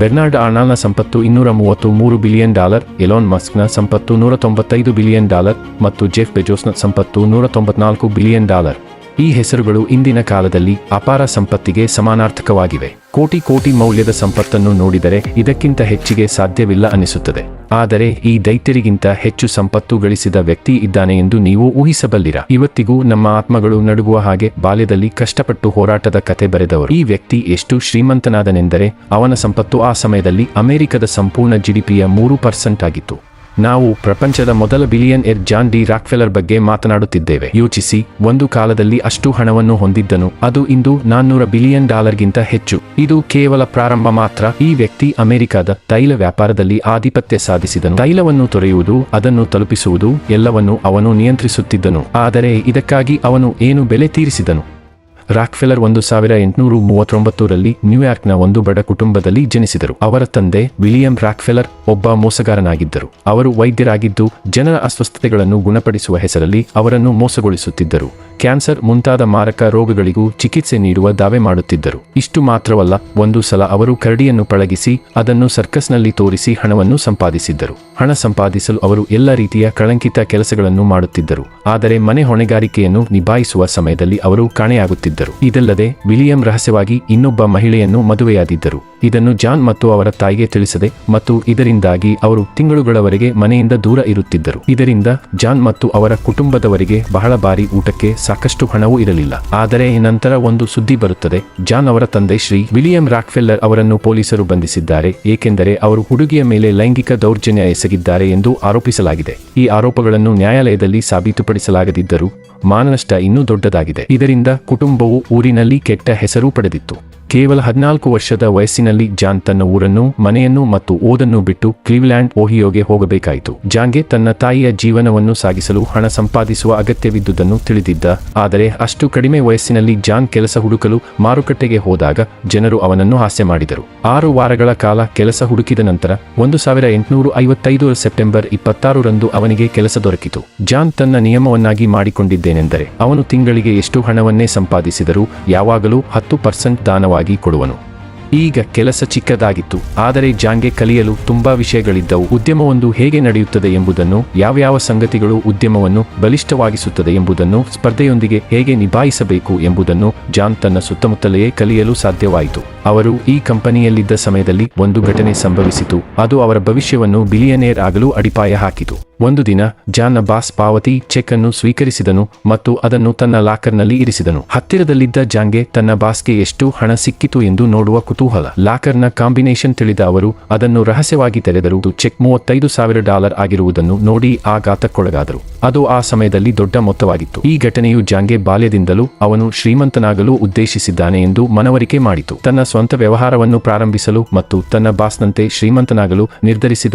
Bernard ಆರ್ನಾಲ್ನ ಸಂಪತ್ತು ಇನ್ನೂರ ಮೂವತ್ತು ಮೂರು ಬಿಲಿಯನ್ ಡಾಲರ್, ಎಲಾನ್ ಮಸ್ಕ್ನ ಸಂಪತ್ತು ನೂರ ತೊಂಬತ್ತೈದು ಬಿಲಿಯನ್ ಡಾಲರ್ ಮತ್ತು ಜೆಫ್ ಬೆಜೋಸ್ನ ಸಂಪತ್ತು ನೂರ ತೊಂಬತ್ನಾಲ್ಕು ಬಿಲಿಯನ್ ಡಾಲರ್. ಈ ಹೆಸರುಗಳು ಇಂದಿನ ಕಾಲದಲ್ಲಿ ಅಪಾರ ಸಂಪತ್ತಿಗೆ ಸಮಾನಾರ್ಥಕವಾಗಿವೆ. ಕೋಟಿ ಕೋಟಿ ಮೌಲ್ಯದ ಸಂಪತ್ತನ್ನು ನೋಡಿದರೆ ಇದಕ್ಕಿಂತ ಹೆಚ್ಚಿಗೆ ಸಾಧ್ಯವಿಲ್ಲ ಅನಿಸುತ್ತದೆ. ಆದರೆ ಈ ದೈತ್ಯರಿಗಿಂತ ಹೆಚ್ಚು ಸಂಪತ್ತು ಗಳಿಸಿದ ವ್ಯಕ್ತಿ ಇದ್ದಾನೆ ಎಂದು ನೀವು ಊಹಿಸಬಲ್ಲಿರ? ಇವತ್ತಿಗೂ ನಮ್ಮ ಆತ್ಮಗಳು ನಡುಗುವ ಹಾಗೆ ಬಾಲ್ಯದಲ್ಲಿ ಕಷ್ಟಪಟ್ಟು ಹೋರಾಟದ ಕತೆ ಬರೆದವರು. ಈ ವ್ಯಕ್ತಿ ಎಷ್ಟು ಶ್ರೀಮಂತನಾದನೆಂದರೆ ಅವನ ಸಂಪತ್ತು ಆ ಸಮಯದಲ್ಲಿ ಅಮೆರಿಕದ ಸಂಪೂರ್ಣ ಜಿಡಿಪಿಯ ಮೂರು ಪರ್ಸೆಂಟ್ ಆಗಿತ್ತು. ನಾವು ಪ್ರಪಂಚದ ಮೊದಲ billionaire John D Rockefeller ಬಗ್ಗೆ ಮಾತನಾಡುತ್ತಿದ್ದೇವೆ. ಯೋಚಿಸಿ, ಒಂದು ಕಾಲದಲ್ಲಿ ಅಷ್ಟು ಹಣವನ್ನು ಹೊಂದಿದ್ದನು. ಅದು ಇಂದು ನಾನ್ನೂರ ಬಿಲಿಯನ್ ಡಾಲರ್ಗಿಂತ ಹೆಚ್ಚು. ಇದು ಕೇವಲ ಪ್ರಾರಂಭ ಮಾತ್ರ. ಈ ವ್ಯಕ್ತಿ ಅಮೆರಿಕದ ತೈಲ ವ್ಯಾಪಾರದಲ್ಲಿ ಆಧಿಪತ್ಯ ಸಾಧಿಸಿದನು. ತೈಲವನ್ನು ತೊರೆಯುವುದು, ಅದನ್ನು ತಲುಪಿಸುವುದು, ಎಲ್ಲವನ್ನೂ ಅವನು ನಿಯಂತ್ರಿಸುತ್ತಿದ್ದನು. ಆದರೆ ಇದಕ್ಕಾಗಿ ಅವನು ಏನು ಬೆಲೆ ತೀರಿಸಿದನು? ರಾಕ್ಫೆಲರ್ ಒಂದು ಸಾವಿರ ಎಂಟುನೂರು ಮೂವತ್ತೊಂಬತ್ತರಲ್ಲಿ ನ್ಯೂಯಾರ್ಕ್ನ ಒಂದು ಬಡ ಕುಟುಂಬದಲ್ಲಿ ಜನಿಸಿದರು. ಅವರ ತಂದೆ ವಿಲಿಯಂ ರಾಕ್ಫೆಲರ್ ಒಬ್ಬ ಮೋಸಗಾರನಾಗಿದ್ದರು. ಅವರು ವೈದ್ಯರಾಗಿದ್ದು, ಜನರ ಅಸ್ವಸ್ಥತೆಗಳನ್ನು ಗುಣಪಡಿಸುವ ಹೆಸರಲ್ಲಿ ಅವರನ್ನು ಮೋಸಗೊಳಿಸುತ್ತಿದ್ದರು. ಕ್ಯಾನ್ಸರ್ ಮುಂತಾದ ಮಾರಕ ರೋಗಗಳಿಗೂ ಚಿಕಿತ್ಸೆ ನೀಡುವ ದಾವೆ ಮಾಡುತ್ತಿದ್ದರು. ಇಷ್ಟು ಮಾತ್ರವಲ್ಲ, ಒಂದು ಸಲ ಅವರು ಕರಡಿಯನ್ನು ಪಳಗಿಸಿ, ಅದನ್ನು ಸರ್ಕಸ್ನಲ್ಲಿ ತೋರಿಸಿ ಹಣವನ್ನು ಸಂಪಾದಿಸಿದ್ದರು. ಹಣ ಸಂಪಾದಿಸಲು ಅವರು ಎಲ್ಲ ರೀತಿಯ ಕಳಂಕಿತ ಕೆಲಸಗಳನ್ನು ಮಾಡುತ್ತಿದ್ದರು. ಆದರೆ ಮನೆ ಹೊಣೆಗಾರಿಕೆಯನ್ನು ನಿಭಾಯಿಸುವ ಸಮಯದಲ್ಲಿ ಅವರು ಕಾಣೆಯಾಗುತ್ತಿದ್ದರು. ಇದಲ್ಲದೆ, ವಿಲಿಯಂ ರಹಸ್ಯವಾಗಿ ಇನ್ನೊಬ್ಬ ಮಹಿಳೆಯನ್ನು ಮದುವೆಯಾದಿದ್ದರು ಇದನ್ನು ಜಾನ್ ಮತ್ತು ಅವರ ತಾಯಿಗೆ ತಿಳಿಸದೆ ಮತ್ತು ಇದರಿಂದಾಗಿ ಅವರು ತಿಂಗಳುಗಳವರೆಗೆ ಮನೆಯಿಂದ ದೂರ ಇರುತ್ತಿದ್ದರು. ಇದರಿಂದ ಜಾನ್ ಮತ್ತು ಅವರ ಕುಟುಂಬದವರಿಗೆ ಬಹಳ ಬಾರಿ ಊಟಕ್ಕೆ ಸಾಕಷ್ಟು ಹಣವೂ ಇರಲಿಲ್ಲ. ಆದರೆ ನಂತರ ಒಂದು ಸುದ್ದಿ ಬರುತ್ತದೆ. ಜಾನ್ ಅವರ ತಂದೆ ಶ್ರೀ ವಿಲಿಯಂ ರಾಕ್ಫೆಲ್ಲರ್ ಅವರನ್ನು ಪೊಲೀಸರು ಬಂಧಿಸಿದ್ದಾರೆ. ಏಕೆಂದರೆ ಅವರು ಹುಡುಗಿಯ ಮೇಲೆ ಲೈಂಗಿಕ ದೌರ್ಜನ್ಯ ಎಸಗಿದ್ದಾರೆ ಎಂದು ಆರೋಪಿಸಲಾಗಿದೆ. ಈ ಆರೋಪಗಳನ್ನು ನ್ಯಾಯಾಲಯದಲ್ಲಿ ಸಾಬೀತುಪಡಿಸಲಾಗದಿದ್ದರೂ ಮಾನನಷ್ಟ ಇನ್ನೂ ದೊಡ್ಡದಾಗಿದೆ. ಇದರಿಂದ ಕುಟುಂಬವು ಊರಿನಲ್ಲಿ ಕೆಟ್ಟ ಹೆಸರು ಪಡೆದಿತ್ತು. ಕೇವಲ ಹದಿನಾಲ್ಕು ವರ್ಷದ ವಯಸ್ಸಿನಲ್ಲಿ ಜಾನ್ ತನ್ನ ಊರನ್ನು, ಮನೆಯನ್ನು ಮತ್ತು ಓದನ್ನು ಬಿಟ್ಟು ಕ್ಲೀವ್ಲ್ಯಾಂಡ್, ಓಹಿಯೋಗೆ ಹೋಗಬೇಕಾಯಿತು. ಜಾನ್ಗೆ ತನ್ನ ತಾಯಿಯ ಜೀವನವನ್ನು ಸಾಗಿಸಲು ಹಣ ಸಂಪಾದಿಸುವ ಅಗತ್ಯವಿದ್ದುದನ್ನು ತಿಳಿದಿದ್ದ. ಆದರೆ ಅಷ್ಟು ಕಡಿಮೆ ವಯಸ್ಸಿನಲ್ಲಿ ಜಾನ್ ಕೆಲಸ ಹುಡುಕಲು ಮಾರುಕಟ್ಟೆಗೆ ಹೋದಾಗ ಜನರು ಅವನನ್ನು ಹಾಸ್ಯ ಮಾಡಿದರು. ಆರು ವಾರಗಳ ಕಾಲ ಕೆಲಸ ಹುಡುಕಿದ ನಂತರ ಒಂದು ಸಾವಿರ ಎಂಟುನೂರು ಐವತ್ತೈದು ಸೆಪ್ಟೆಂಬರ್ ಇಪ್ಪತ್ತಾರರಂದು ಅವನಿಗೆ ಕೆಲಸ ದೊರಕಿತು. ಜಾನ್ ತನ್ನ ನಿಯಮವನ್ನಾಗಿ ಮಾಡಿಕೊಂಡಿದ್ದೇನೆಂದರೆ ಅವನು ತಿಂಗಳಿಗೆ ಎಷ್ಟು ಹಣವನ್ನೇ ಸಂಪಾದಿಸಿದರೂ ಯಾವಾಗಲೂ ಹತ್ತು ಪರ್ಸೆಂಟ್ ದಾನವಾಗಿ ಕೊಡುವನು. ಈಗ ಕೆಲಸ ಚಿಕ್ಕದಾಗಿತ್ತು, ಆದರೆ ಜಾಂಗೆ ಕಲಿಯಲು ತುಂಬಾ ವಿಷಯಗಳಿದ್ದವು. ಉದ್ಯಮವೊಂದು ಹೇಗೆ ನಡೆಯುತ್ತದೆ ಎಂಬುದನ್ನು, ಯಾವ್ಯಾವ ಸಂಗತಿಗಳು ಉದ್ಯಮವನ್ನು ಬಲಿಷ್ಠವಾಗಿಸುತ್ತದೆ ಎಂಬುದನ್ನು, ಸ್ಪರ್ಧೆಯೊಂದಿಗೆ ಹೇಗೆ ನಿಭಾಯಿಸಬೇಕು ಎಂಬುದನ್ನು ಜಾನ್ ತನ್ನ ಸುತ್ತಮುತ್ತಲೆಯೇ ಕಲಿಯಲು ಸಾಧ್ಯವಾಯಿತು. ಅವರು ಈ ಕಂಪನಿಯಲ್ಲಿದ್ದ ಸಮಯದಲ್ಲಿ ಒಂದು ಘಟನೆ ಸಂಭವಿಸಿತು. ಅದು ಅವರ ಭವಿಷ್ಯವನ್ನು ಬಿಲಿಯನೇರ್ ಆಗಲು ಅಡಿಪಾಯ ಹಾಕಿತು. ಒಂದು ದಿನ ಜಾನ್ ಬಾಸ್ ಪಾವತಿ ಚೆಕ್ ಅನ್ನು ಸ್ವೀಕರಿಸಿದನು ಮತ್ತು ಅದನ್ನು ತನ್ನ ಲಾಕರ್ನಲ್ಲಿ ಇರಿಸಿದನು. ಹತ್ತಿರದಲ್ಲಿದ್ದ ಜಾಂಗೆ ತನ್ನ ಬಾಸ್ಗೆ ಎಷ್ಟು ಹಣ ಸಿಕ್ಕಿತು ಎಂದು ನೋಡುವ ಕುತೂಹಲ. ಲಾಕರ್ನ ಕಾಂಬಿನೇಷನ್ ತಿಳಿದ ಅವರು, ಅದನ್ನು ರಹಸ್ಯವಾಗಿ ತೆರೆದರು ಚೆಕ್ ಮೂವತ್ತೈದು ಸಾವಿರ ಡಾಲರ್ ಆಗಿರುವುದನ್ನು ನೋಡಿ ಆಘಾತಕ್ಕೊಳಗಾದರು. ಅದು ಆ ಸಮಯದಲ್ಲಿ ದೊಡ್ಡ ಮೊತ್ತವಾಗಿತ್ತು. ಈ ಘಟನೆಯು ಜಾಂಗೆ ಬಾಲ್ಯದಿಂದಲೂ ಅವನು ಶ್ರೀಮಂತನಾಗಲು ಉದ್ದೇಶಿಸಿದ್ದಾನೆ ಎಂದು ಮನವರಿಕೆ ಮಾಡಿತು. ತನ್ನ ಸ್ವಂತ ವ್ಯವಹಾರವನ್ನು ಪ್ರಾರಂಭಿಸಲು ಮತ್ತು ತನ್ನ ಬಾಸ್ನಂತೆ ಶ್ರೀಮಂತನಾಗಲು ನಿರ್ಧರಿಸಿದ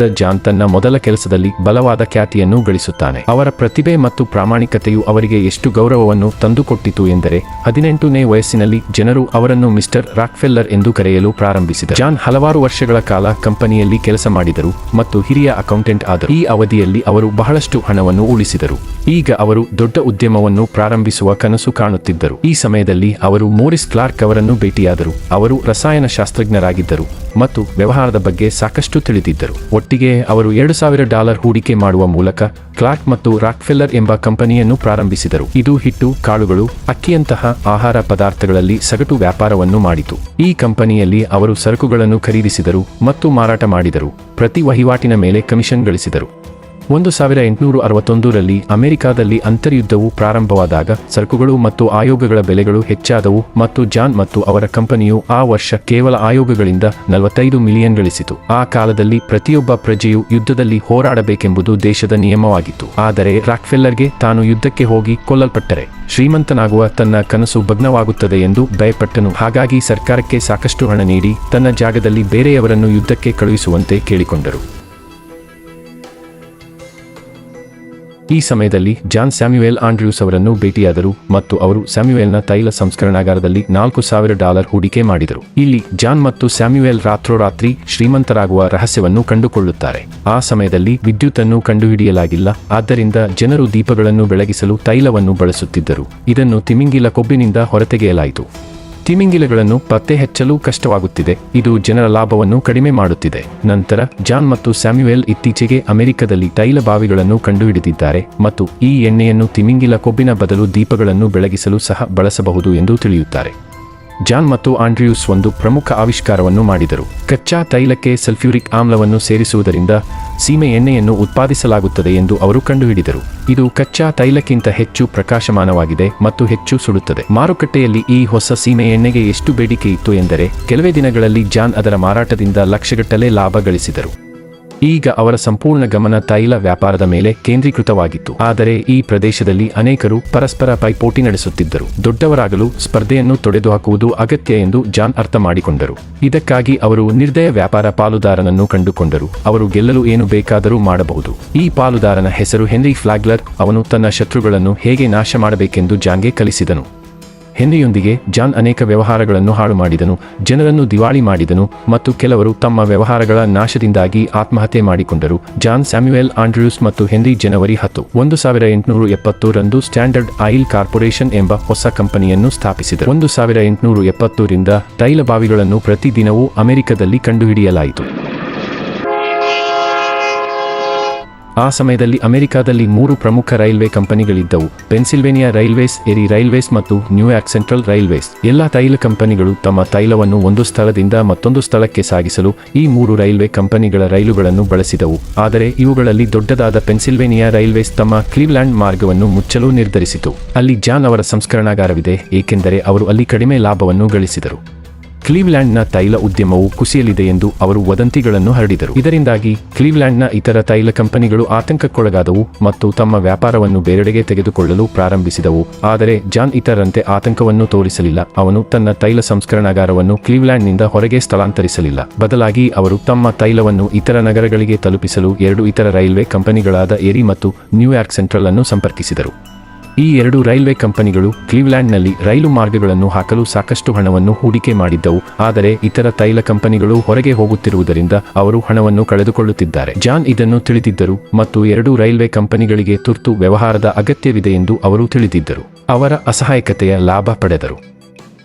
ಜಾ ಜಾನ್ ತನ್ನ ಮೊದಲ ಕೆಲಸದಲ್ಲಿ ಬಲವಾದ ಖ್ಯಾತಿಯನ್ನು ಗಳಿಸುತ್ತಾನೆ. ಅವರ ಪ್ರತಿಭೆ ಮತ್ತು ಪ್ರಾಮಾಣಿಕತೆಯು ಅವರಿಗೆ ಎಷ್ಟು ಗೌರವವನ್ನು ತಂದುಕೊಟ್ಟಿತು ಎಂದರೆ, ಹದಿನೆಂಟನೇ ವಯಸ್ಸಿನಲ್ಲಿ ಜನರು ಅವರನ್ನು ಮಿಸ್ಟರ್ ರಾಕ್ಫೆಲ್ಲರ್ ಎಂದು ಕರೆಯಲು ಪ್ರಾರಂಭಿಸಿದರು. ಜಾನ್ ಹಲವಾರು ವರ್ಷಗಳ ಕಾಲ ಕಂಪನಿಯಲ್ಲಿ ಕೆಲಸ ಮಾಡಿದರು ಮತ್ತು ಹಿರಿಯ ಅಕೌಂಟೆಂಟ್ ಆದರು. ಈ ಅವಧಿಯಲ್ಲಿ ಅವರು ಬಹಳಷ್ಟು ಹಣವನ್ನು ಉಳಿಸಿದರು. ಈಗ ಅವರು ದೊಡ್ಡ ಉದ್ಯಮವನ್ನು ಪ್ರಾರಂಭಿಸುವ ಕನಸು ಕಾಣುತ್ತಿದ್ದರು. ಈ ಸಮಯದಲ್ಲಿ ಅವರು ಮೋರಿಸ್ ಕ್ಲಾರ್ಕ್ ಅವರನ್ನು ಭೇಟಿಯಾದರು. ಅವರು ರಸಾಯನ ಶಾಸ್ತ್ರಜ್ಞರಾಗಿದ್ದರು ಮತ್ತು ವ್ಯವಹಾರದ ಬಗ್ಗೆ ಸಾಕಷ್ಟು ತಿಳಿದಿದ್ದರು. ಒಟ್ಟಿಗೆ ಅವರು ಎರಡು ಸಾವಿರ ಡಾಲರ್ ಹೂಡಿಕೆ ಮಾಡುವ ಮೂಲಕ ಕ್ಲಾರ್ಕ್ ಮತ್ತು ರಾಕ್ಫೆಲ್ಲರ್ ಎಂಬ ಕಂಪನಿಯನ್ನು ಪ್ರಾರಂಭಿಸಿದರು. ಇದು ಹಿಟ್ಟು, ಕಾಳುಗಳು, ಅಕ್ಕಿಯಂತಹ ಆಹಾರ ಪದಾರ್ಥಗಳಲ್ಲಿ ಸಗಟು ವ್ಯಾಪಾರವನ್ನು ಮಾಡಿತು. ಈ ಕಂಪನಿಯಲ್ಲಿ ಅವರು ಸರಕುಗಳನ್ನು ಖರೀದಿಸಿದರು ಮತ್ತು ಮಾರಾಟ ಮಾಡಿದರು. ಪ್ರತಿ ವಹಿವಾಟಿನ ಮೇಲೆ ಕಮಿಷನ್ ಗಳಿಸಿದರು. ಒಂದು ಸಾವಿರ ಎಂಟುನೂರು ಅರವತ್ತೊಂದರಲ್ಲಿ ಅಮೆರಿಕಾದಲ್ಲಿ ಅಂತರ್ಯುದ್ಧವು ಪ್ರಾರಂಭವಾದಾಗ ಸರಕುಗಳು ಮತ್ತು ಆಯೋಗಗಳ ಬೆಲೆಗಳು ಹೆಚ್ಚಾದವು ಮತ್ತು ಜಾನ್ ಮತ್ತು ಅವರ ಕಂಪನಿಯು ಆ ವರ್ಷ ಕೇವಲ ಆಯೋಗಗಳಿಂದ ನಲವತ್ತೈದು ಮಿಲಿಯನ್ ಗಳಿಸಿತು. ಆ ಕಾಲದಲ್ಲಿ ಪ್ರತಿಯೊಬ್ಬ ಪ್ರಜೆಯು ಯುದ್ಧದಲ್ಲಿ ಹೋರಾಡಬೇಕೆಂಬುದು ದೇಶದ ನಿಯಮವಾಗಿತ್ತು. ಆದರೆ ರಾಕ್ಫೆಲ್ಲರ್ಗೆ ತಾನು ಯುದ್ಧಕ್ಕೆ ಹೋಗಿ ಕೊಲ್ಲಲ್ಪಟ್ಟರೆ ಶ್ರೀಮಂತನಾಗುವ ತನ್ನ ಕನಸು ಭಗ್ನವಾಗುತ್ತದೆ ಎಂದು ಭಯಪಟ್ಟನು. ಹಾಗಾಗಿ ಸರ್ಕಾರಕ್ಕೆ ಸಾಕಷ್ಟು ಹಣ ನೀಡಿ ತನ್ನ ಜಾಗದಲ್ಲಿ ಬೇರೆಯವರನ್ನು ಯುದ್ಧಕ್ಕೆ ಕಳುಹಿಸುವಂತೆ ಕೇಳಿಕೊಂಡರು. ಈ ಸಮಯದಲ್ಲಿ ಜಾನ್ ಸ್ಯಾಮ್ಯುಯೆಲ್ ಆಂಡ್ರ್ಯೂಸ್ ಅವರನ್ನು ಭೇಟಿಯಾದರು ಮತ್ತು ಅವರು ಸ್ಯಾಮ್ಯುಯೆಲ್ನ ತೈಲ ಸಂಸ್ಕರಣಾಗಾರದಲ್ಲಿ ನಾಲ್ಕು ಸಾವಿರ ಡಾಲರ್ ಹೂಡಿಕೆ ಮಾಡಿದರು. ಇಲ್ಲಿ ಜಾನ್ ಮತ್ತು ಸ್ಯಾಮ್ಯುಯೆಲ್ ರಾತ್ರೋರಾತ್ರಿ ಶ್ರೀಮಂತರಾಗುವ ರಹಸ್ಯವನ್ನು ಕಂಡುಕೊಳ್ಳುತ್ತಾರೆ. ಆ ಸಮಯದಲ್ಲಿ ವಿದ್ಯುತ್ತನ್ನು ಕಂಡುಹಿಡಿಯಲಾಗಿಲ್ಲ, ಆದ್ದರಿಂದ ಜನರು ದೀಪಗಳನ್ನು ಬೆಳಗಿಸಲು ತೈಲವನ್ನು ಬಳಸುತ್ತಿದ್ದರು. ಇದನ್ನು ತಿಮಿಂಗಿಲ ಕೊಬ್ಬಿನಿಂದ ಹೊರತೆಗೆಯಲಾಯಿತು. ತಿಮಿಂಗಿಲಗಳನ್ನು ಪತ್ತೆ ಹೆಚ್ಚಲು ಕಷ್ಟವಾಗುತ್ತಿದೆ. ಇದು ಜನರ ಲಾಭವನ್ನು ಕಡಿಮೆ ಮಾಡುತ್ತಿದೆ. ನಂತರ ಜಾನ್ ಮತ್ತು ಸ್ಯಾಮ್ಯುಯೆಲ್ ಇತ್ತೀಚೆಗೆ ಅಮೆರಿಕದಲ್ಲಿ ತೈಲ ಬಾವಿಗಳನ್ನು ಕಂಡುಹಿಡಿದಿದ್ದಾರೆ ಮತ್ತು ಈ ಎಣ್ಣೆಯನ್ನು ತಿಮಿಂಗಿಲ ಕೊಬ್ಬಿನ ಬದಲು ದೀಪಗಳನ್ನು ಬೆಳಗಿಸಲು ಸಹ ಬಳಸಬಹುದು ಎಂದು ತಿಳಿಯುತ್ತಾರೆ. ಜಾನ್ ಮತ್ತು ಆಂಡ್ರಿಯೂಸ್ ಒಂದು ಪ್ರಮುಖ ಆವಿಷ್ಕಾರವನ್ನು ಮಾಡಿದರು. ಕಚ್ಚಾ ತೈಲಕ್ಕೆ ಸಲ್ಫ್ಯೂರಿಕ್ ಆಮ್ಲವನ್ನು ಸೇರಿಸುವುದರಿಂದ ಸೀಮೆ ಎಣ್ಣೆಯನ್ನು ಉತ್ಪಾದಿಸಲಾಗುತ್ತದೆ ಎಂದು ಅವರು ಕಂಡುಹಿಡಿದರು. ಇದು ಕಚ್ಚಾ ತೈಲಕ್ಕಿಂತ ಹೆಚ್ಚು ಪ್ರಕಾಶಮಾನವಾಗಿದೆ ಮತ್ತು ಹೆಚ್ಚು ಸುಡುತ್ತದೆ. ಮಾರುಕಟ್ಟೆಯಲ್ಲಿ ಈ ಹೊಸ ಸೀಮೆ ಎಣ್ಣೆಗೆ ಎಷ್ಟು ಬೇಡಿಕೆ ಇತ್ತು ಎಂದರೆ, ಕೆಲವೇ ದಿನಗಳಲ್ಲಿ ಜಾನ್ ಅದರ ಮಾರಾಟದಿಂದ ಲಕ್ಷಗಟ್ಟಲೆ ಲಾಭ ಗಳಿಸಿದರು. ಈಗ ಅವರ ಸಂಪೂರ್ಣ ಗಮನ ತೈಲ ವ್ಯಾಪಾರದ ಮೇಲೆ ಕೇಂದ್ರೀಕೃತವಾಗಿತ್ತು. ಆದರೆ ಈ ಪ್ರದೇಶದಲ್ಲಿ ಅನೇಕರು ಪರಸ್ಪರ ಪೈಪೋಟಿ ನಡೆಸುತ್ತಿದ್ದರು. ದೊಡ್ಡವರಾಗಲು ಸ್ಪರ್ಧೆಯನ್ನು ತೊಡೆದುಹಾಕುವುದು ಅಗತ್ಯ ಎಂದು ಜಾನ್ ಅರ್ಥ ಮಾಡಿಕೊಂಡರು. ಇದಕ್ಕಾಗಿ ಅವರು ನಿರ್ದಯ ವ್ಯಾಪಾರ ಪಾಲುದಾರನನ್ನು ಕಂಡುಕೊಂಡರು. ಅವರು ಗೆಲ್ಲಲು ಏನು ಬೇಕಾದರೂ ಮಾಡಬಹುದು. ಈ ಪಾಲುದಾರನ ಹೆಸರು ಹೆನ್ರಿ ಫ್ಲಾಗ್ಲರ್. ಅವನು ತನ್ನ ಶತ್ರುಗಳನ್ನು ಹೇಗೆ ನಾಶ ಮಾಡಬೇಕೆಂದು ಜಾನ್ಗೆ ಕಲಿಸಿದನು. ಹೆನ್ರಿಯೊಂದಿಗೆ ಜಾನ್ ಅನೇಕ ವ್ಯವಹಾರಗಳನ್ನು ಹಾಳು ಮಾಡಿದನು, ಜನರನ್ನು ದಿವಾಳಿ ಮಾಡಿದನು ಮತ್ತು ಕೆಲವರು ತಮ್ಮ ವ್ಯವಹಾರಗಳ ನಾಶದಿಂದಾಗಿ ಆತ್ಮಹತ್ಯೆ ಮಾಡಿಕೊಂಡರು. ಜಾನ್, ಸ್ಯಾಮ್ಯುಯಲ್, ಆಂಡ್ರ್ಯೂಸ್ ಮತ್ತು ಹೆಂಡಿ ಜನವರಿ ಹತ್ತು, ಒಂದು ಸಾವಿರ ಎಂಟುನೂರು ಎಪ್ಪತ್ತು ರಂದು ಸ್ಟ್ಯಾಂಡರ್ಡ್ ಆಯಿಲ್ ಕಾರ್ಪೊರೇಷನ್ ಎಂಬ ಹೊಸ ಕಂಪನಿಯನ್ನು ಸ್ಥಾಪಿಸಿದರು. ಒಂದು ಸಾವಿರ ಎಂಟುನೂರು ಎಪ್ಪತ್ತೂರಿಂದ ತೈಲ ಬಾವಿಗಳನ್ನು ಪ್ರತಿದಿನವೂ ಅಮೆರಿಕದಲ್ಲಿ ಕಂಡುಹಿಡಿಯಲಾಯಿತು. ಆ ಸಮಯದಲ್ಲಿ ಅಮೆರಿಕಾದಲ್ಲಿ ಮೂರು ಪ್ರಮುಖ ರೈಲ್ವೆ ಕಂಪನಿಗಳಿದ್ದವು. ಪೆನ್ಸಿಲ್ವೇನಿಯಾ ರೈಲ್ವೇಸ್, ಎರಿ ರೈಲ್ವೇಸ್ ಮತ್ತು ನ್ಯೂಯಾರ್ಕ್ ಸೆಂಟ್ರಲ್ ರೈಲ್ವೇಸ್. ಎಲ್ಲಾ ತೈಲ ಕಂಪನಿಗಳು ತಮ್ಮ ತೈಲವನ್ನು ಒಂದು ಸ್ಥಳದಿಂದ ಮತ್ತೊಂದು ಸ್ಥಳಕ್ಕೆ ಸಾಗಿಸಲು ಈ ಮೂರು ರೈಲ್ವೆ ಕಂಪನಿಗಳ ರೈಲುಗಳನ್ನು ಬಳಸಿದವು. ಆದರೆ ಇವುಗಳಲ್ಲಿ ದೊಡ್ಡದಾದ ಪೆನ್ಸಿಲ್ವೇನಿಯಾ ರೈಲ್ವೇಸ್ ತಮ್ಮ ಕ್ಲೀವ್ಲ್ಯಾಂಡ್ ಮಾರ್ಗವನ್ನು ಮುಚ್ಚಲು ನಿರ್ಧರಿಸಿತು. ಅಲ್ಲಿ ಜಾನ್ ಅವರ ಸಂಸ್ಕರಣಾಗಾರವಿದೆ, ಏಕೆಂದರೆ ಅವರು ಅಲ್ಲಿ ಕಡಿಮೆ ಲಾಭವನ್ನು ಗಳಿಸಿದರು. ಕ್ಲೀವ್ಲ್ಯಾಂಡ್ನ ತೈಲ ಉದ್ಯಮವು ಕುಸಿಯಲಿದೆ ಎಂದು ಅವರು ವದಂತಿಗಳನ್ನು ಹರಡಿದರು. ಇದರಿಂದಾಗಿ ಕ್ಲೀವ್ಲ್ಯಾಂಡ್ನ ಇತರ ತೈಲ ಕಂಪನಿಗಳು ಆತಂಕಕ್ಕೊಳಗಾದವು ಮತ್ತು ತಮ್ಮ ವ್ಯಾಪಾರವನ್ನು ಬೇರೆಡೆಗೆ ತೆಗೆದುಕೊಳ್ಳಲು ಪ್ರಾರಂಭಿಸಿದವು. ಆದರೆ ಜಾನ್ ಇತರರಂತೆ ಆತಂಕವನ್ನು ತೋರಿಸಲಿಲ್ಲ. ಅವನು ತನ್ನ ತೈಲ ಸಂಸ್ಕರಣಾಗಾರವನ್ನು ಕ್ಲೀವ್ಲ್ಯಾಂಡ್ನಿಂದ ಹೊರಗೆ ಸ್ಥಳಾಂತರಿಸಲಿಲ್ಲ. ಬದಲಾಗಿ ಅವರು ತಮ್ಮ ತೈಲವನ್ನು ಇತರ ನಗರಗಳಿಗೆ ತಲುಪಿಸಲು ಎರಡು ಇತರ ರೈಲ್ವೆ ಕಂಪನಿಗಳಾದ ಎರಿ ಮತ್ತು ನ್ಯೂಯಾರ್ಕ್ ಸೆಂಟ್ರಲ್ ಅನ್ನು ಸಂಪರ್ಕಿಸಿದರು. ಈ ಎರಡು ರೈಲ್ವೆ ಕಂಪನಿಗಳು ಕ್ಲೀವ್ಲ್ಯಾಂಡ್ನಲ್ಲಿ ರೈಲು ಮಾರ್ಗಗಳನ್ನು ಹಾಕಲು ಸಾಕಷ್ಟು ಹಣವನ್ನು ಹೂಡಿಕೆ ಮಾಡಿದ್ದವು, ಆದರೆ ಇತರ ತೈಲ ಕಂಪನಿಗಳು ಹೊರಗೆ ಹೋಗುತ್ತಿರುವುದರಿಂದ ಅವರು ಹಣವನ್ನು ಕಳೆದುಕೊಳ್ಳುತ್ತಿದ್ದಾರೆ. ಜಾನ್ ಇದನ್ನು ತಿಳಿದಿದ್ದರು ಮತ್ತು ಎರಡು ರೈಲ್ವೆ ಕಂಪನಿಗಳಿಗೆ ತುರ್ತು ವ್ಯವಹಾರದ ಅಗತ್ಯವಿದೆ ಎಂದು ಅವರು ತಿಳಿದಿದ್ದರು. ಅವರ ಅಸಹಾಯಕತೆಯ ಲಾಭ ಪಡೆದರು.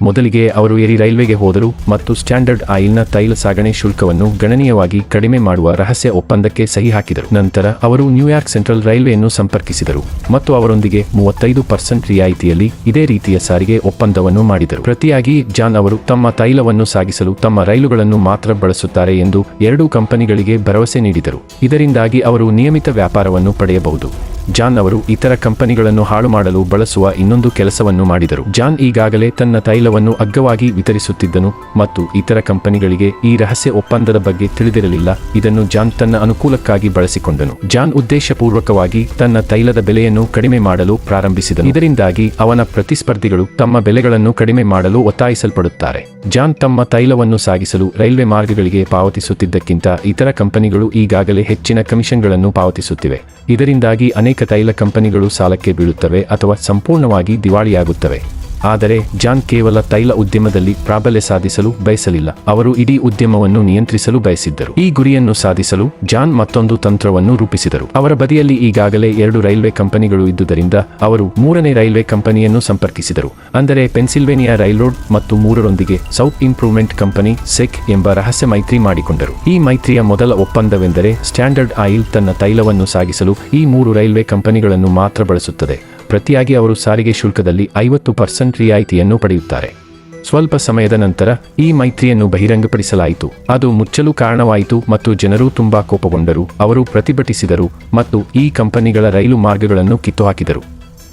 ಮೊದಲಿಗೆ ಅವರು ಎರಿ ರೈಲ್ವೆಗೆ ಹೋದರು ಮತ್ತು ಸ್ಟ್ಯಾಂಡರ್ಡ್ ಆಯಿಲ್ನ ತೈಲ ಸಾಗಣೆ ಶುಲ್ಕವನ್ನು ಗಣನೀಯವಾಗಿ ಕಡಿಮೆ ಮಾಡುವ ರಹಸ್ಯ ಒಪ್ಪಂದಕ್ಕೆ ಸಹಿ ಹಾಕಿದರು. ನಂತರ ಅವರು ನ್ಯೂಯಾರ್ಕ್ ಸೆಂಟ್ರಲ್ ರೈಲ್ವೆಯನ್ನು ಸಂಪರ್ಕಿಸಿದರು ಮತ್ತು ಅವರೊಂದಿಗೆ ಮೂವತ್ತೈದು ಪರ್ಸೆಂಟ್ ರಿಯಾಯಿತಿಯಲ್ಲಿ ಇದೇ ರೀತಿಯ ಸಾರಿಗೆ ಒಪ್ಪಂದವನ್ನು ಮಾಡಿದರು. ಪ್ರತಿಯಾಗಿ ಜಾನ್ ಅವರು ತಮ್ಮ ತೈಲವನ್ನು ಸಾಗಿಸಲು ತಮ್ಮ ರೈಲುಗಳನ್ನು ಮಾತ್ರ ಬಳಸುತ್ತಾರೆ ಎಂದು ಎರಡೂ ಕಂಪನಿಗಳಿಗೆ ಭರವಸೆ ನೀಡಿದರು. ಇದರಿಂದಾಗಿ ಅವರು ನಿಯಮಿತ ವ್ಯಾಪಾರವನ್ನು ಪಡೆಯಬಹುದು. ಜಾನ್ ಅವರು ಇತರ ಕಂಪನಿಗಳನ್ನು ಹಾಳು ಮಾಡಲು ಬಳಸುವ ಇನ್ನೊಂದು ಕೆಲಸವನ್ನು ಮಾಡಿದರು. ಜಾನ್ ಈಗಾಗಲೇ ತನ್ನ ತೈಲವನ್ನು ಅಗ್ಗವಾಗಿ ವಿತರಿಸುತ್ತಿದ್ದನು ಮತ್ತು ಇತರ ಕಂಪನಿಗಳಿಗೆ ಈ ರಹಸ್ಯ ಒಪ್ಪಂದದ ಬಗ್ಗೆ ತಿಳಿದಿರಲಿಲ್ಲ. ಇದನ್ನು ಜಾನ್ ತನ್ನ ಅನುಕೂಲಕ್ಕಾಗಿ ಬಳಸಿಕೊಂಡನು. ಜಾನ್ ಉದ್ದೇಶಪೂರ್ವಕವಾಗಿ ತನ್ನ ತೈಲದ ಬೆಲೆಯನ್ನು ಕಡಿಮೆ ಮಾಡಲು ಪ್ರಾರಂಭಿಸಿದನು. ಇದರಿಂದಾಗಿ ಅವನ ಪ್ರತಿಸ್ಪರ್ಧಿಗಳು ತಮ್ಮ ಬೆಲೆಗಳನ್ನು ಕಡಿಮೆ ಮಾಡಲು ಒತ್ತಾಯಿಸಲ್ಪಡುತ್ತಾರೆ. ಜಾನ್ ತಮ್ಮ ತೈಲವನ್ನು ಸಾಗಿಸಲು ರೈಲ್ವೆ ಮಾರ್ಗಗಳಿಗೆ ಪಾವತಿಸುತ್ತಿದ್ದಕ್ಕಿಂತ ಇತರ ಕಂಪನಿಗಳು ಈಗಾಗಲೇ ಹೆಚ್ಚಿನ ಕಮಿಷನ್ಗಳನ್ನು ಪಾವತಿಸುತ್ತಿವೆ. ಇದರಿಂದಾಗಿ ಅನೇಕ ತೈಲ ಕಂಪನಿಗಳು ಸಾಲಕ್ಕೆ ಬೀಳುತ್ತವೆ ಅಥವಾ ಸಂಪೂರ್ಣವಾಗಿ ದಿವಾಳಿಯಾಗುತ್ತವೆ. ಆದರೆ ಜಾನ್ ಕೇವಲ ತೈಲ ಉದ್ಯಮದಲ್ಲಿ ಪ್ರಾಬಲ್ಯ ಸಾಧಿಸಲು ಬಯಸಲಿಲ್ಲ. ಅವರು ಇಡೀ ಉದ್ಯಮವನ್ನು ನಿಯಂತ್ರಿಸಲು ಬಯಸಿದ್ದರು. ಈ ಗುರಿಯನ್ನು ಸಾಧಿಸಲು ಜಾನ್ ಮತ್ತೊಂದು ತಂತ್ರವನ್ನು ರೂಪಿಸಿದರು. ಅವರ ಬದಿಯಲ್ಲಿ ಈಗಾಗಲೇ ಎರಡು ರೈಲ್ವೆ ಕಂಪನಿಗಳು ಇದ್ದುದರಿಂದ ಅವರು ಮೂರನೇ ರೈಲ್ವೆ ಕಂಪನಿಯನ್ನು ಸಂಪರ್ಕಿಸಿದರು. ಅಂದರೆ ಪೆನ್ಸಿಲ್ವೇನಿಯಾ ರೈಲ್ರೋಡ್ ಮತ್ತು ಮೂರರೊಂದಿಗೆ ಸೌತ್ ಇಂಪ್ರೂವ್ಮೆಂಟ್ ಕಂಪನಿ ಸೆಕ್ ಎಂಬ ರಹಸ್ಯ ಮೈತ್ರಿ ಮಾಡಿಕೊಂಡರು. ಈ ಮೈತ್ರಿಯ ಮೊದಲ ಒಪ್ಪಂದವೆಂದರೆ ಸ್ಟ್ಯಾಂಡರ್ಡ್ ಆಯಿಲ್ ತನ್ನ ತೈಲವನ್ನು ಸಾಗಿಸಲು ಈ ಮೂರು ರೈಲ್ವೆ ಕಂಪನಿಗಳನ್ನು ಮಾತ್ರ ಬಳಸುತ್ತದೆ. ಪ್ರತಿಯಾಗಿ ಅವರು ಸಾರಿಗೆ ಶುಲ್ಕದಲ್ಲಿ ಐವತ್ತು ಪರ್ಸೆಂಟ್ ರಿಯಾಯಿತಿಯನ್ನು ಪಡೆಯುತ್ತಾರೆ. ಸ್ವಲ್ಪ ಸಮಯದ ನಂತರ ಈ ಮೈತ್ರಿಯನ್ನು ಬಹಿರಂಗಪಡಿಸಲಾಯಿತು. ಅದು ಮುಚ್ಚಲು ಕಾರಣವಾಯಿತು ಮತ್ತು ಜನರು ತುಂಬಾ ಕೋಪಗೊಂಡರು, ಅವರು ಪ್ರತಿಭಟಿಸಿದರು ಮತ್ತು ಈ ಕಂಪನಿಗಳ ರೈಲು ಮಾರ್ಗಗಳನ್ನು ಕಿತ್ತುಹಾಕಿದರು.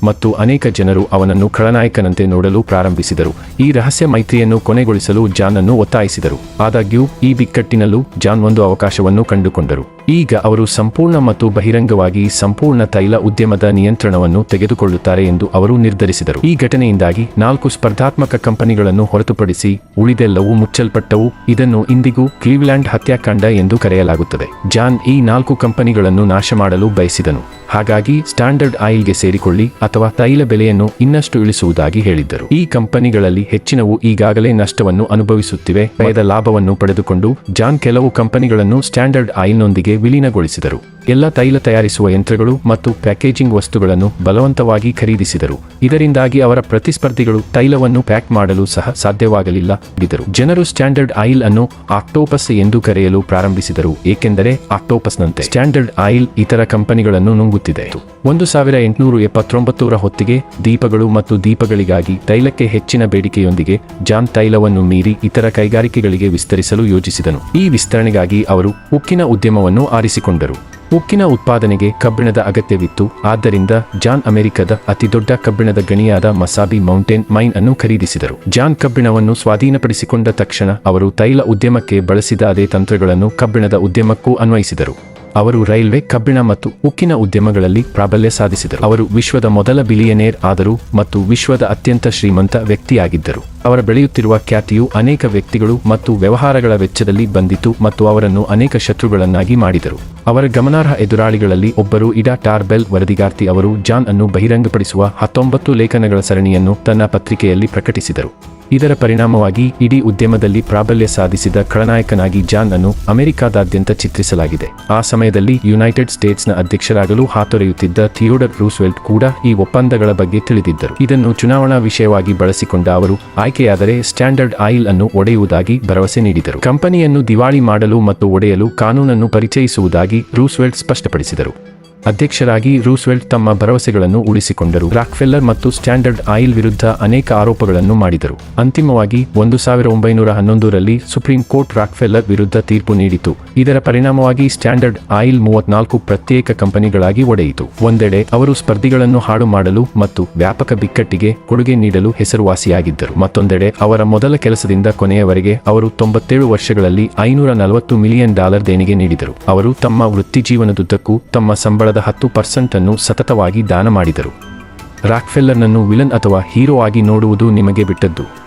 ಮತ್ತು ಅನೇಕ ಜನರು ಅವನನ್ನು ಖಳನಾಯಕನಂತೆ ನೋಡಲು ಪ್ರಾರಂಭಿಸಿದರು. ಈ ರಹಸ್ಯ ಮೈತ್ರಿಯನ್ನು ಕೊನೆಗೊಳಿಸಲು ಜಾನ್ ಅನ್ನು ಒತ್ತಾಯಿಸಿದರು. ಆದಾಗ್ಯೂ, ಈ ಬಿಕ್ಕಟ್ಟಿನಲ್ಲೂ ಜಾನ್ ಒಂದು ಅವಕಾಶವನ್ನು ಕಂಡುಕೊಂಡರು. ಈಗ ಅವರು ಸಂಪೂರ್ಣ ಮತ್ತು ಬಹಿರಂಗವಾಗಿ ಸಂಪೂರ್ಣ ತೈಲ ಉದ್ಯಮದ ನಿಯಂತ್ರಣವನ್ನು ತೆಗೆದುಕೊಳ್ಳುತ್ತಾರೆ ಎಂದು ಅವರು ನಿರ್ಧರಿಸಿದರು. ಈ ಘಟನೆಯಿಂದಾಗಿ ನಾಲ್ಕು ಸ್ಪರ್ಧಾತ್ಮಕ ಕಂಪನಿಗಳನ್ನು ಹೊರತುಪಡಿಸಿ ಉಳಿದೆಲ್ಲವೂ ಮುಚ್ಚಲ್ಪಟ್ಟವು. ಇದನ್ನು ಇಂದಿಗೂ ಕ್ಲೀವ್ಲ್ಯಾಂಡ್ ಹತ್ಯಾಕಾಂಡ ಎಂದು ಕರೆಯಲಾಗುತ್ತದೆ. ಜಾನ್ ಈ ನಾಲ್ಕು ಕಂಪನಿಗಳನ್ನು ನಾಶ ಮಾಡಲು ಬಯಸಿದನು. ಹಾಗಾಗಿ ಸ್ಟ್ಯಾಂಡರ್ಡ್ ಆಯಿಲ್ಗೆ ಸೇರಿಕೊಳ್ಳಿ ಅಥವಾ ತೈಲ ಬೆಲೆಯನ್ನು ಇನ್ನಷ್ಟು ಇಳಿಸುವುದಾಗಿ ಹೇಳಿದ್ದರು. ಈ ಕಂಪನಿಗಳಲ್ಲಿ ಹೆಚ್ಚಿನವು ಈಗಾಗಲೇ ನಷ್ಟವನ್ನು ಅನುಭವಿಸುತ್ತಿವೆ. ಭಯದ ಲಾಭವನ್ನು ಪಡೆದುಕೊಂಡು ಜಾನ್ ಕೆಲವು ಕಂಪನಿಗಳನ್ನು ಸ್ಟ್ಯಾಂಡರ್ಡ್ ಆಯಿಲ್ನೊಂದಿಗೆ ವಿಲೀನಗೊಳಿಸಿದರು. ಎಲ್ಲ ತೈಲ ತಯಾರಿಸುವ ಯಂತ್ರಗಳು ಮತ್ತು ಪ್ಯಾಕೇಜಿಂಗ್ ವಸ್ತುಗಳನ್ನು ಬಲವಂತವಾಗಿ ಖರೀದಿಸಿದರು. ಇದರಿಂದಾಗಿ ಅವರ ಪ್ರತಿಸ್ಪರ್ಧಿಗಳು ತೈಲವನ್ನು ಪ್ಯಾಕ್ ಮಾಡಲು ಸಹ ಸಾಧ್ಯವಾಗಲಿಲ್ಲ ಬಿದ್ದರು ಜನರು ಸ್ಟ್ಯಾಂಡರ್ಡ್ ಆಯಿಲ್ ಅನ್ನು ಆಕ್ಟೋಪಸ್ ಎಂದು ಕರೆಯಲು ಪ್ರಾರಂಭಿಸಿದರು, ಏಕೆಂದರೆ ಆಕ್ಟೋಪಸ್ನಂತೆ. ಸ್ಟ್ಯಾಂಡರ್ಡ್ ಆಯಿಲ್ ಇತರ ಕಂಪನಿಗಳನ್ನು ನುಂಗುತ್ತಿದೆ. ಒಂದು ಸಾವಿರ ಎಂಟುನೂರು ಎಪ್ಪತ್ತೊಂಬತ್ತರ ಹೊತ್ತಿಗೆ ದೀಪಗಳು ಮತ್ತು ದೀಪಗಳಿಗಾಗಿ ತೈಲಕ್ಕೆ ಹೆಚ್ಚಿನ ಬೇಡಿಕೆಯೊಂದಿಗೆ ಜಾನ್ ತೈಲವನ್ನು ಮೀರಿ ಇತರ ಕೈಗಾರಿಕೆಗಳಿಗೆ ವಿಸ್ತರಿಸಲು ಯೋಜಿಸಿದನು. ಈ ವಿಸ್ತರಣೆಗಾಗಿ ಅವರು ಉಕ್ಕಿನ ಉದ್ಯಮವನ್ನು ಆರಿಸಿಕೊಂಡರು. ಉಕ್ಕಿನ ಉತ್ಪಾದನೆಗೆ ಕಬ್ಬಿಣದ ಅಗತ್ಯವಿತ್ತು. ಆದ್ದರಿಂದ ಜಾನ್ ಅಮೆರಿಕದ ಅತಿದೊಡ್ಡ ಕಬ್ಬಿಣದ ಗಣಿಯಾದ ಮಸಾಬಿ ಮೌಂಟೇನ್ ಮೈನ್ ಅನ್ನು ಖರೀದಿಸಿದರು. ಜಾನ್ ಕಬ್ಬಿಣವನ್ನು ಸ್ವಾಧೀನಪಡಿಸಿಕೊಂಡ ತಕ್ಷಣ ಅವರು ತೈಲ ಉದ್ಯಮಕ್ಕೆ ಬಳಸಿದ ಅದೇ ತಂತ್ರಗಳನ್ನು ಕಬ್ಬಿಣದ ಉದ್ಯಮಕ್ಕೂ ಅನ್ವಯಿಸಿದರು. ಅವರು ರೈಲ್ವೆ, ಕಬ್ಬಿಣ ಮತ್ತು ಉಕ್ಕಿನ ಉದ್ಯಮಗಳಲ್ಲಿ ಪ್ರಾಬಲ್ಯ ಸಾಧಿಸಿದರು. ಅವರು ವಿಶ್ವದ ಮೊದಲ ಬಿಲಿಯನೇರ್ ಆದರು ಮತ್ತು ವಿಶ್ವದ ಅತ್ಯಂತ ಶ್ರೀಮಂತ ವ್ಯಕ್ತಿಯಾಗಿದ್ದರು. ಅವರ ಬೆಳೆಯುತ್ತಿರುವ ಖ್ಯಾತಿಯು ಅನೇಕ ವ್ಯಕ್ತಿಗಳು ಮತ್ತು ವ್ಯವಹಾರಗಳ ವೆಚ್ಚದಲ್ಲಿ ಬಂದಿತು ಮತ್ತು ಅವರನ್ನು ಅನೇಕ ಶತ್ರುಗಳನ್ನಾಗಿ ಮಾಡಿದರು. ಅವರ ಗಮನಾರ್ಹ ಎದುರಾಳಿಗಳಲ್ಲಿ ಒಬ್ಬರು ಇಡಾ ಟಾರ್ಬೆಲ್ ವರದಿಗಾರ್ತಿ ಅವರು ಜಾನ್ ಅನ್ನು ಬಹಿರಂಗಪಡಿಸುವ ಹತ್ತೊಂಬತ್ತು ಲೇಖನಗಳ ಸರಣಿಯನ್ನು ತನ್ನ ಪತ್ರಿಕೆಯಲ್ಲಿ ಪ್ರಕಟಿಸಿದರು. ಇದರ ಪರಿಣಾಮವಾಗಿ ಇಡೀ ಉದ್ಯಮದಲ್ಲಿ ಪ್ರಾಬಲ್ಯ ಸಾಧಿಸಿದ ಖಳನಾಯಕನಾಗಿ ಜಾನ್ ಅನ್ನು ಅಮೆರಿಕಾದಾದ್ಯಂತ ಚಿತ್ರಿಸಲಾಗಿದೆ. ಆ ಸಮಯದಲ್ಲಿ ಯುನೈಟೆಡ್ ಸ್ಟೇಟ್ಸ್ನ ಅಧ್ಯಕ್ಷರಾಗಲು ಹಾತೊರೆಯುತ್ತಿದ್ದ ಥಿಯೋಡರ್ ರೂಸ್ವೆಲ್ಟ್ ಕೂಡ ಈ ಒಪ್ಪಂದಗಳ ಬಗ್ಗೆ ತಿಳಿದಿದ್ದರು. ಇದನ್ನು ಚುನಾವಣಾ ವಿಷಯವಾಗಿ ಬಳಸಿಕೊಂಡ ಅವರು ಆಯ್ಕೆಯಾದರೆ ಸ್ಟ್ಯಾಂಡರ್ಡ್ ಆಯಿಲ್ ಅನ್ನು ಒಡೆಯುವುದಾಗಿ ಭರವಸೆ ನೀಡಿದರು. ಕಂಪನಿಯನ್ನು ದಿವಾಳಿ ಮಾಡಲು ಮತ್ತು ಒಡೆಯಲು ಕಾನೂನನ್ನು ಪರಿಚಯಿಸುವುದಾಗಿ ರೂಸ್ವೆಲ್ಟ್ ಸ್ಪಷ್ಟಪಡಿಸಿದರು. ಅಧ್ಯಕ್ಷರಾಗಿ ರೂಸ್ವೆಲ್ಟ್ ತಮ್ಮ ಭರವಸೆಗಳನ್ನು ಉಳಿಸಿಕೊಂಡರು. ರಾಕ್ಫೆಲ್ಲರ್ ಮತ್ತು ಸ್ಟ್ಯಾಂಡರ್ಡ್ ಆಯಿಲ್ ವಿರುದ್ಧ ಅನೇಕ ಆರೋಪಗಳನ್ನು ಮಾಡಿದರು. ಅಂತಿಮವಾಗಿ, ಒಂದು ಸಾವಿರ ಒಂಬೈನೂರ ಹನ್ನೊಂದರಲ್ಲಿ ಸುಪ್ರೀಂ ಕೋರ್ಟ್ ರಾಕ್ಫೆಲ್ಲರ್ ವಿರುದ್ಧ ತೀರ್ಪು ನೀಡಿತು. ಇದರ ಪರಿಣಾಮವಾಗಿ ಸ್ಟ್ಯಾಂಡರ್ಡ್ ಆಯಿಲ್ ಮೂವತ್ನಾಲ್ಕು ಪ್ರತ್ಯೇಕ ಕಂಪನಿಗಳಾಗಿ ಒಡೆಯಿತು. ಒಂದೆಡೆ ಅವರು ಸ್ಪರ್ಧಿಗಳನ್ನು ಹಾಡು ಮಾಡಲು ಮತ್ತು ವ್ಯಾಪಕ ಬಿಕ್ಕಟ್ಟಿಗೆ ಕೊಡುಗೆ ನೀಡಲು ಹೆಸರುವಾಸಿಯಾಗಿದ್ದರು. ಮತ್ತೊಂದೆಡೆ, ಅವರ ಮೊದಲ ಕೆಲಸದಿಂದ ಕೊನೆಯವರೆಗೆ ಅವರು ತೊಂಬತ್ತೇಳು ವರ್ಷಗಳಲ್ಲಿ ಐನೂರ ನಲವತ್ತು ಮಿಲಿಯನ್ ಡಾಲರ್ ದೇಣಿಗೆ ನೀಡಿದರು. ಅವರು ತಮ್ಮ ವೃತ್ತಿಜೀವನದುದ್ದಕ್ಕೂ ತಮ್ಮ ಸಂಬಳದ ಹತ್ತು ಪರ್ಸೆಂಟ್ ಅನ್ನು ಸತತವಾಗಿ ದಾನ ಮಾಡಿದರು ರಾಕ್ಫೆಲ್ಲರ್ನನ್ನು ವಿಲನ್ ಅಥವಾ ಹೀರೋ ಆಗಿ ನೋಡುವುದು ನಿಮಗೆ ಬಿಟ್ಟದ್ದು.